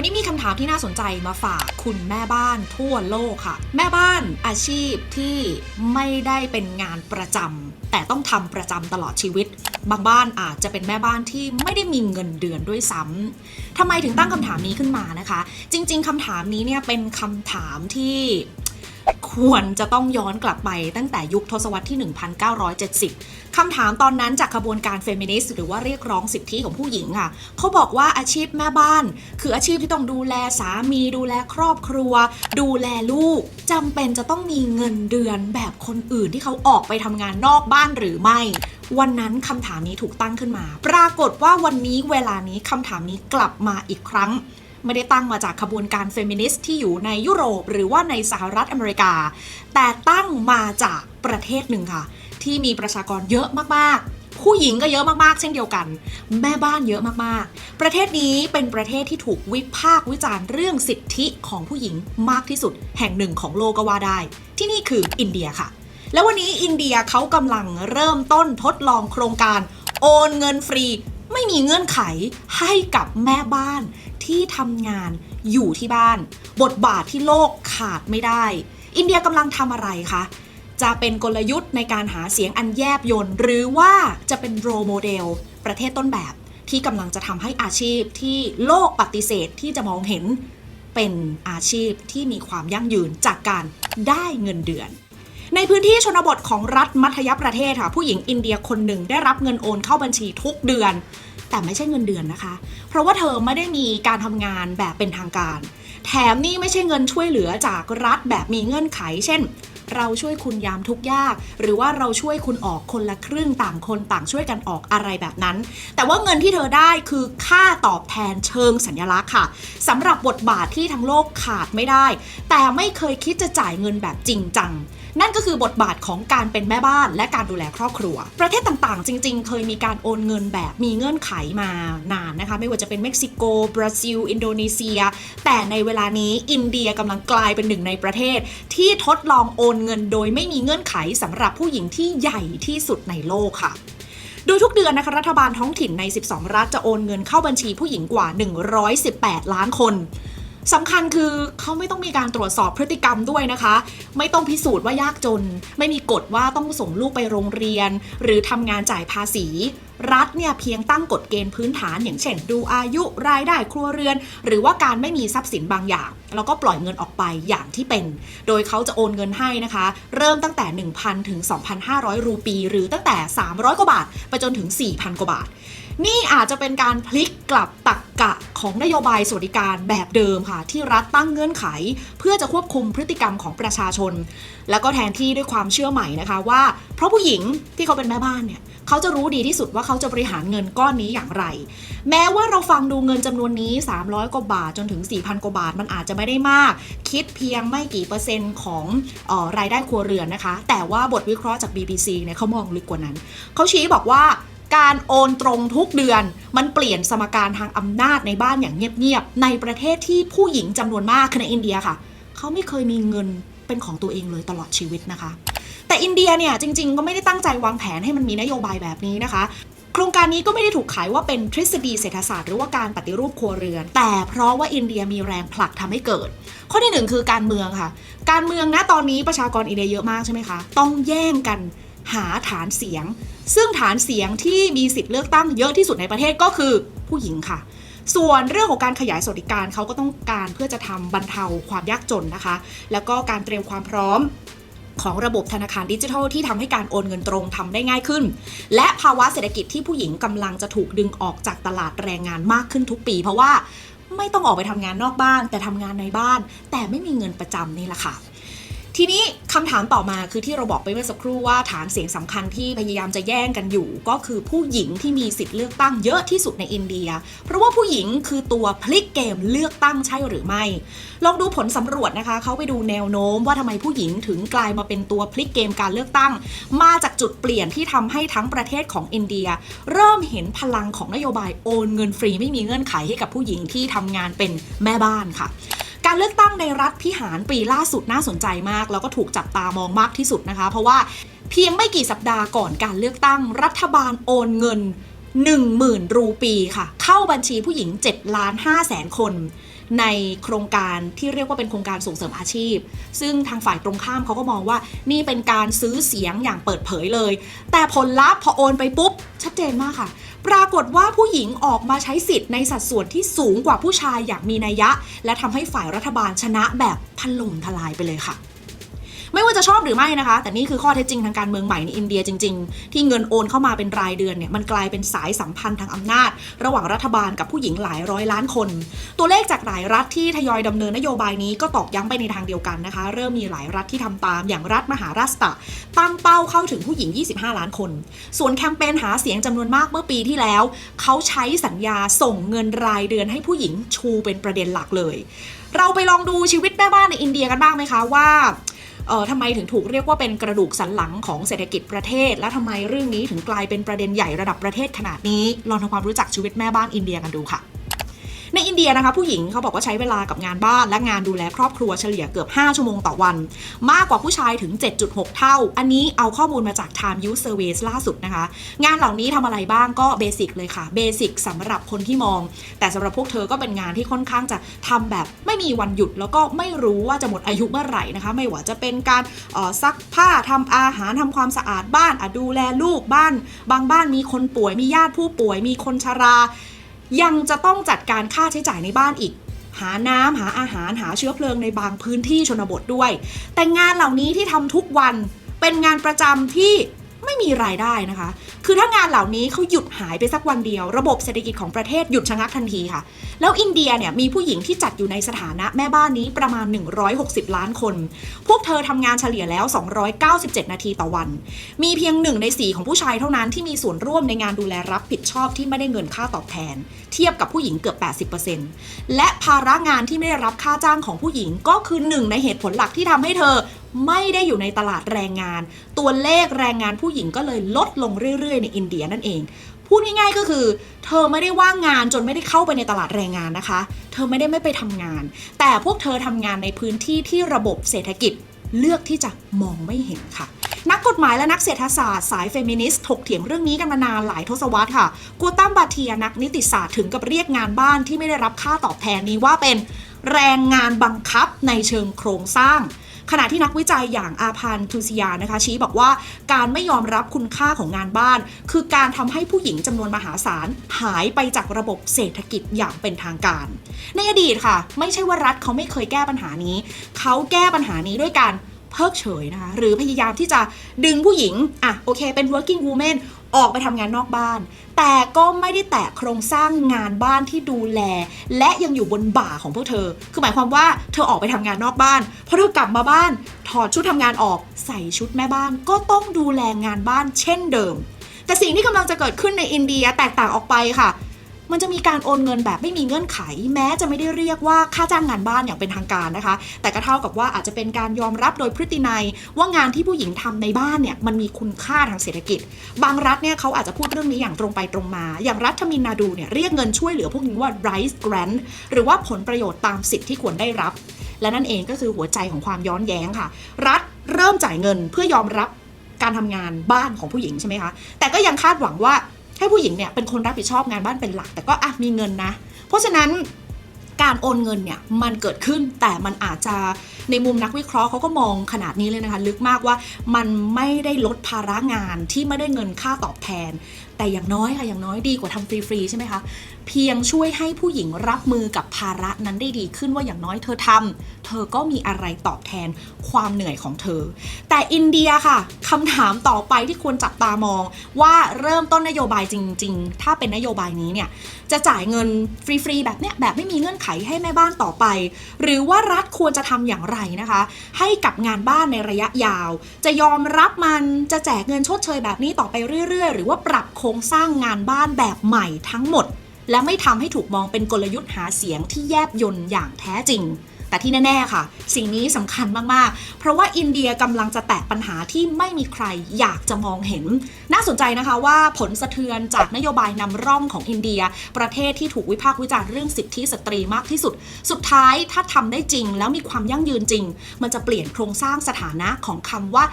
วันนี้มีคำถามที่น่าสนใจมาฝากคุณแม่บ้านทั่วโลกค่ะ แม่บ้านอาชีพที่ไม่ได้เป็นงานประจำแต่ต้องทำประจำตลอดชีวิต บางบ้านอาจจะเป็นแม่บ้านที่ไม่ได้มีเงินเดือนด้วยซ้ำทำไมถึงตั้งคำถามนี้ขึ้นมานะคะ จริง ๆคำถามนี้เนี่ยเป็นคำถามที่ ควรจะต้องย้อนกลับไปตั้งแต่ยุคทศวรรษที่ 1970 คำถามตอนนั้นจากขบวนการเฟมินิสต์หรือว่าเรียกร้องสิทธิของผู้หญิงค่ะเขาบอกว่าอาชีพแม่บ้าน คืออาชีพที่ต้องดูแลสามี ดูแลครอบครัว ดูแลลูกจำเป็นจะต้องมีเงินเดือนแบบคนอื่นที่เขาออกไปทำงานนอกบ้านหรือไม่ วันนั้นคำถามนี้ถูกตั้งขึ้นมา ปรากฏว่าวันนี้เวลานี้คำถามนี้กลับมาอีกครั้ง ไม่ได้ตั้งมาจากขบวนการเฟมินิสต์ที่อยู่ในยุโรป หรือว่าในสหรัฐอเมริกา แต่ตั้งมาจากประเทศหนึ่งค่ะ ที่มีประชากรเยอะมากๆผู้หญิงก็เยอะมากๆ เช่นเดียวกัน แม่บ้านเยอะมากๆ ประเทศนี้เป็นประเทศที่ถูกวิพากษ์วิจารณ์เรื่องสิทธิของผู้หญิงมากที่สุด แห่งหนึ่งของโลกก็ว่าได้ ที่นี่คืออินเดียค่ะ แล้ววันนี้อินเดียเขากำลังเริ่มต้นทดลองโครงการโอนเงินฟรี ไม่มีเงื่อนไขให้กับแม่บ้านที่ทำงานอยู่ที่บ้าน บทบาทที่โลกขาดไม่ได้ อินเดียกำลังทำอะไรคะจะเป็นกลยุทธ์ในการหาเสียงอันแยบยนต์ หรือว่าจะเป็นโรโมเดล ประเทศต้นแบบที่กำลังจะทำให้อาชีพที่โลกปฏิเสธที่จะมองเห็น เป็นอาชีพที่มีความยั่งยืนจากการได้เงินเดือน ในพื้นที่ชนบทของรัฐมัธยประเทศค่ะผู้หญิงอินเดียคนหนึ่งได้รับเงินโอนเข้าบัญชีทุกเดือน แต่ไม่ใช่เงินเดือนนะคะ เพราะว่าเธอไม่ได้มีการทำงานแบบเป็นทางการ แถมนี่ไม่ใช่เงินช่วยเหลือจากรัฐแบบมีเงื่อนไข เช่น เราช่วยคุณยามทุกยาก หรือว่าเราช่วยคุณออกคนละครึ่งต่างคนต่างช่วยกันออกอะไรแบบนั้น แต่ว่าเงินที่เธอได้คือค่าตอบแทนเชิงสัญลักษณ์ค่ะสำหรับบทบาทที่ทั้งโลกขาดไม่ได้ แต่ไม่เคยคิดจะจ่ายเงินแบบจริงจังนั่นก็คือบทบาทของการเป็นแม่บ้านและการดูแลครอบครัว ประเทศต่างๆ จริง ๆ เคยมีการโอนเงินแบบมีเงื่อนไขมานานนะคะ ไม่ว่าจะเป็นเม็กซิโก บราซิล อินโดนีเซีย แต่ในเวลานี้อินเดียกำลังกลายเป็นหนึ่งในประเทศ ที่ทดลองโอนเงินโดยไม่มีเงื่อนไขสำหรับผู้หญิงที่ใหญ่ที่สุดในโลกค่ะโดยทุกเดือนนะคะรัฐบาลท้องถิ่นใน 12 รัฐจะโอนเงินเข้าบัญชีผู้หญิงกว่า 118 ล้านคน สำคัญคือเขาไม่ต้องมีการตรวจสอบพฤติกรรมด้วยนะคะ ไม่ต้องพิสูจน์ว่ายากจน ไม่มีกฎว่าต้องส่งลูกไปโรงเรียน หรือทำงานจ่ายภาษี รัฐเนี่ยเพียงตั้งกฎเกณฑ์พื้นฐาน อย่างเช่น ดูอายุรายได้ครัวเรือน หรือว่าการไม่มีทรัพย์สินบางอย่าง แล้วก็ปล่อยเงินออกไปอย่างที่เป็น โดยเขาจะโอนเงินให้นะคะ เริ่มตั้งแต่ 1,000 ถึง 2,500 รูปี หรือตั้งแต่ 300 กว่าบาท ไปจนถึง 4,000 กว่าบาท นี่อาจจะเป็นการพลิกกลับตักกะ ของนโยบายสวัสดิการแบบเดิมค่ะ ที่รัฐตั้งเงื่อนไข เพื่อจะควบคุมพฤติกรรมของประชาชน แล้วก็แทนที่ด้วยความเชื่อใหม่นะคะว่า เพราะผู้หญิงที่เขาเป็นแม่บ้านเนี่ยเขาจะรู้ดีที่สุดว่าเขาจะบริหารเงินก้อนนี้อย่างไร แม้ว่าเราฟังดูเงินจำนวนนี้ 300 กว่าบาทจนถึง 4,000 กว่าบาทมันอาจจะไม่ได้มาก คิดเพียงไม่กี่เปอร์เซ็นต์ของออรายได้ครัวเรือนนะคะ แต่ว่าบทวิเคราะห์จาก BBC เนี่ยเขามองลึกกว่านั้น เขาชี้บอกว่า การโอนตรงทุกเดือน มันเปลี่ยนสมการทางอำนาจในบ้านอย่างเงียบๆในประเทศที่ผู้หญิงจำนวนมากคือในอินเดียค่ะ เขาไม่เคยมีเงินเป็นของตัวเองเลยตลอดชีวิตนะคะ แต่อินเดียเนี่ยจริง ๆ ก็ไม่ได้ตั้งใจวางแผนให้มันมีนโยบายแบบนี้นะคะโครงการนี้ก็ไม่ได้ถูกขายว่าเป็นทฤษฎีเศรษฐศาสตร์หรือว่าการปฏิรูปครัวเรือน แต่เพราะว่าอินเดียมีแรงผลักทำให้เกิด ข้อที่หนึ่งคือการเมืองค่ะ การเมืองนะตอนนี้ประชากรอินเดียเยอะมากใช่ไหมคะ ต้องแย่งกัน หาฐานเสียง ซึ่งฐานเสียงที่มีสิทธิ์เลือกตั้งเยอะที่สุดในประเทศก็คือผู้หญิงค่ะ ส่วนเรื่องของการขยายสวัสดิการเขาก็ต้องการเพื่อจะทำบรรเทาความยากจนนะคะ แล้วก็การเตรียมความพร้อมของระบบธนาคารดิจิทัลที่ทำให้การโอนเงินตรงทำได้ง่ายขึ้น และภาวะเศรษฐกิจที่ผู้หญิงกำลังจะถูกดึงออกจากตลาดแรงงานมากขึ้นทุกปี เพราะว่าไม่ต้องออกไปทำงานนอกบ้าน แต่ทำงานในบ้าน แต่ไม่มีเงินประจำนี่แหละค่ะ ทีนี้คำถามต่อมาคือที่เราบอกไปเมื่อสักครู่ว่าฐานเสียงสำคัญที่พยายามจะแย่งกันอยู่ ก็คือผู้หญิงที่มีสิทธิ์เลือกตั้งเยอะที่สุดในอินเดีย เพราะว่าผู้หญิงคือตัวพลิกเกมเลือกตั้งใช่หรือไม่ ลองดูผลสำรวจนะคะเขาไปดูแนวโน้มว่าทำไมผู้หญิงถึงกลายมาเป็นตัวพลิกเกมการเลือกตั้ง มาจากจุดเปลี่ยนที่ทำให้ทั้งประเทศของอินเดีย เริ่มเห็นพลังของนโยบายโอนเงินฟรีไม่มีเงื่อนไขให้กับผู้หญิงที่ทำงานเป็นแม่บ้านค่ะ การเลือกตั้งในรัฐพิหารปีล่าสุดน่าสนใจมาก แล้วก็ถูกจับตามองมากที่สุดนะคะ เพราะว่าเพียงไม่กี่สัปดาห์ก่อนการเลือกตั้ง รัฐบาลโอนเงิน 10,000 รูปีค่ะ เข้าบัญชีผู้หญิง7ล้าน5แสนคน ในโครงการที่เรียกว่าเป็นโครงการส่งเสริมอาชีพ ซึ่งทางฝ่ายตรงข้ามเขาก็มองว่า นี่เป็นการซื้อเสียงอย่างเปิดเผยเลย แต่ผลลัพธ์พอโอนไปปุ๊บ ชัดเจนมากค่ะ ปรากฏว่าผู้หญิงออกมาใช้สิทธิ์ในสัดส่วนที่สูงกว่าผู้ชายอย่างมีนัยยะ และทำให้ฝ่ายรัฐบาลชนะแบบพันลมทลายไปเลยค่ะ ไม่ว่าจะชอบหรือไม่นะคะ แต่นี่คือข้อเท็จจริงทางการเมืองใหม่ในอินเดียจริง ๆ ที่เงินโอนเข้ามาเป็นรายเดือนเนี่ยมันกลายเป็นสายสัมพันธ์ทางอำนาจ ระหว่างรัฐบาลกับผู้หญิงหลายร้อยล้านคน ตัวเลขจากหลายรัฐที่ทยอยดำเนินนโยบายนี้ก็ตอกย้ำไปในทางเดียวกันนะคะ เริ่มมีหลายรัฐที่ทำตามอย่างรัฐมหาราชตะตั้งเป้าเข้าถึงผู้หญิง 25 ล้านคน ส่วนแคมเปญหาเสียงจำนวนมากเมื่อปีที่แล้ว เขาใช้สัญญาส่งเงินรายเดือนให้ผู้หญิงชูเป็นประเด็นหลักเลย เราไปลองดูชีวิตแม่บ้านในอินเดียกันบ้างไหมคะว่า เอ่อทำไมถึงถูกเรียกว่าเป็นกระดูกสันหลังของเศรษฐกิจประเทศ และทำไมเรื่องนี้ถึงกลายเป็นประเด็นใหญ่ระดับประเทศขนาดนี้ลองทำความรู้จักชีวิตแม่บ้านอินเดียกันดูค่ะ ในอินเดียนะคะผู้หญิงเขาบอกว่าใช้เวลากับงานบ้านและงานดูแลครอบครัวเฉลี่ยเกือบ 5 ชั่วโมงต่อวัน มากกว่าผู้ชายถึง 7.6 เท่า อันนี้เอาข้อมูลมาจาก Time Use Surveys ล่าสุดนะคะ งานเหล่านี้ทำอะไรบ้างก็เบสิกเลยค่ะเบสิกสำหรับคนที่มอง แต่สำหรับพวกเธอก็เป็นงานที่ค่อนข้างจะทำแบบไม่มีวันหยุดแล้วก็ไม่รู้ว่าจะหมดอายุเมื่อไหร่นะคะ ไม่ว่าจะเป็นการซักผ้าทำอาหารทำความสะอาดบ้านดูแลลูกบ้าน บางบ้านมีคนป่วยมีญาติผู้ป่วยมีคนชรา ยังจะต้องจัดการค่าใช้จ่ายในบ้านอีก หาน้ำหาอาหารหาเชื้อเพลิงในบางพื้นที่ชนบทด้วย แต่งานเหล่านี้ที่ทำทุกวันเป็นงานประจำที่ ไม่มีรายได้นะคะ คือถ้างานเหล่านี้เขาหยุดหายไปสักวันเดียว ระบบเศรษฐกิจของประเทศหยุดชะงักทันทีค่ะ แล้วอินเดียเนี่ยมีผู้หญิงที่จัดอยู่ในสถานะแม่บ้านนี้ประมาณ 160 ล้านคน พวกเธอทำงานเฉลี่ยแล้ว 297 นาทีต่อวัน มีเพียงหนึ่งในสี่ของผู้ชายเท่านั้นที่มีส่วนร่วมในงานดูแลรับผิดชอบที่ไม่ได้เงินค่าตอบแทน เทียบกับผู้หญิงเกือบ 80%และภาระงานที่ไม่ได้รับค่าจ้างของผู้หญิงก็คือหนึ่งในเหตุผลหลักที่ทำให้เธอไม่ได้อยู่ในตลาดแรงงาน ตัวเลขแรงงานผู้หญิงก็เลยลดลงเรื่อยๆ ในอินเดียนั่นเอง พูดง่ายๆก็คือ เธอไม่ได้ว่างงานจนไม่ได้เข้าไปในตลาดแรงงานนะคะ เธอไม่ได้ไม่ไปทำงาน แต่พวกเธอทำงานในพื้นที่ที่ระบบเศรษฐกิจเลือกที่จะมองไม่เห็นค่ะ นักกฎหมายและนักเศรษฐศาสตร์สายเฟมินิสต์ถกเถียงเรื่องนี้กันมานานหลายทศวรรษค่ะกูตัมบาเทียนักนิติศาสตร์ถึงกับเรียกงานบ้านที่ไม่ได้รับค่าตอบแทนนี้ว่าเป็น แรงงานบังคับในเชิงโครงสร้าง ขณะที่นักวิจัยอย่างอาพันทูสยานะคะ ชี้บอกว่าการไม่ยอมรับคุณค่าของงานบ้าน คือการทำให้ผู้หญิงจำนวนมหาศาล หายไปจากระบบเศรษฐกิจอย่างเป็นทางการ ในอดีตค่ะ ไม่ใช่ว่ารัฐเขาไม่เคยแก้ปัญหานี้ เขาแก้ปัญหานี้ด้วยการ เพิกเฉยนะคะหรือพยายามที่จะดึงผู้หญิงอะโอเค เป็น working woman ออกไปทำงานนอกบ้าน แต่ก็ไม่ได้แตะโครงสร้างงานบ้านที่ดูแล และยังอยู่บนบ่าของพวกเธอ คือหมายความว่าเธอออกไปทำงานนอกบ้านพอเธอกลับมาบ้าน ถอดชุดทำงานออกใส่ชุดแม่บ้าน ก็ต้องดูแลงานบ้านเช่นเดิม แต่สิ่งที่กำลังจะเกิดขึ้นในอินเดียแตกต่างออกไปค่ะ มันจะมีการโอนเงินแบบไม่มีเงื่อนไข แม้จะไม่ได้เรียกว่าค่าจ้างงานบ้านอย่างเป็นทางการนะคะ แต่ก็เท่ากับว่าอาจจะเป็นการยอมรับโดยพฤตินัย ว่างานที่ผู้หญิงทำในบ้านเนี่ยมันมีคุณค่าทางเศรษฐกิจ บางรัฐเนี่ยเขาอาจจะพูดเรื่องนี้อย่างตรงไปตรงมา อย่างรัฐมินนาดูเนี่ยเรียกเงินช่วยเหลือพวกนี้ว่า rice grant หรือว่าผลประโยชน์ตามสิทธิ์ที่ควรได้รับ และนั่นเองก็คือหัวใจของความย้อนแย้งค่ะ รัฐเริ่มจ่ายเงินเพื่อยอมรับการทำงานบ้านของผู้หญิงใช่ไหมคะ แต่ก็ยังคาดหวังว่า ให้ผู้หญิงเนี่ยเป็นคนรับผิดชอบงานบ้านเป็นหลัก แต่ก็อะมีเงินนะ เพราะฉะนั้นการโอนเงินเนี่ยมันเกิดขึ้นแต่มันอาจจะในมุมนักวิเคราะห์เขาก็มองขนาดนี้เลยนะคะ ลึกมากว่ามันไม่ได้ลดภาระงานที่ไม่ได้เงินค่าตอบแทน แต่อย่างน้อยค่ะอย่างน้อยดีกว่าทำฟรีๆใช่ไหมคะเพียงช่วยให้ผู้หญิงรับมือกับภาระนั้นได้ดีขึ้นว่าอย่างน้อยเธอทำเธอก็มีอะไรตอบแทนความเหนื่อยของเธอ แต่อินเดียค่ะคำถามต่อไปที่ควรจับตามอง ว่าเริ่มต้นนโยบายจริง ๆ ถ้าเป็นนโยบายนี้เนี่ยจะจ่ายเงินฟรีๆแบบเนี้ยแบบไม่มีเงื่อนไขให้แม่บ้านต่อไป หรือว่ารัฐควรจะทำอย่างไรนะคะ ให้กับงานบ้านในระยะยาว จะยอมรับมันจะแจกเงินชดเชยแบบนี้ต่อไปเรื่อย ๆ หรือว่าปรับโครงสร้างงานบ้านแบบใหม่ทั้งหมด และไม่ทำให้ถูกมองเป็นกลยุทธ์หาเสียงที่แยบยนต์อย่างแท้จริง แต่ที่แน่ๆค่ะ สิ่งนี้สำคัญมากๆ เพราะว่าอินเดียกำลังจะแตะปัญหาที่ไม่มีใครอยากจะมองเห็น น่าสนใจนะคะว่าผลสะเทือนจากนโยบายนำร่องของอินเดีย ประเทศที่ถูกวิพากษ์วิจารณ์เรื่องสิทธิสตรีมากที่สุด สุดท้ายถ้าทำได้จริง แล้วมีความยั่งยืนจริง มันจะเปลี่ยนโครงสร้างสถานะของคำว่า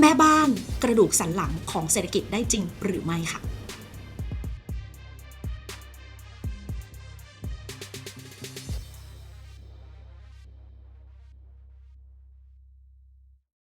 แม่บ้านกระดูกสันหลังของเศรษฐกิจได้จริงหรือไม่ค่ะ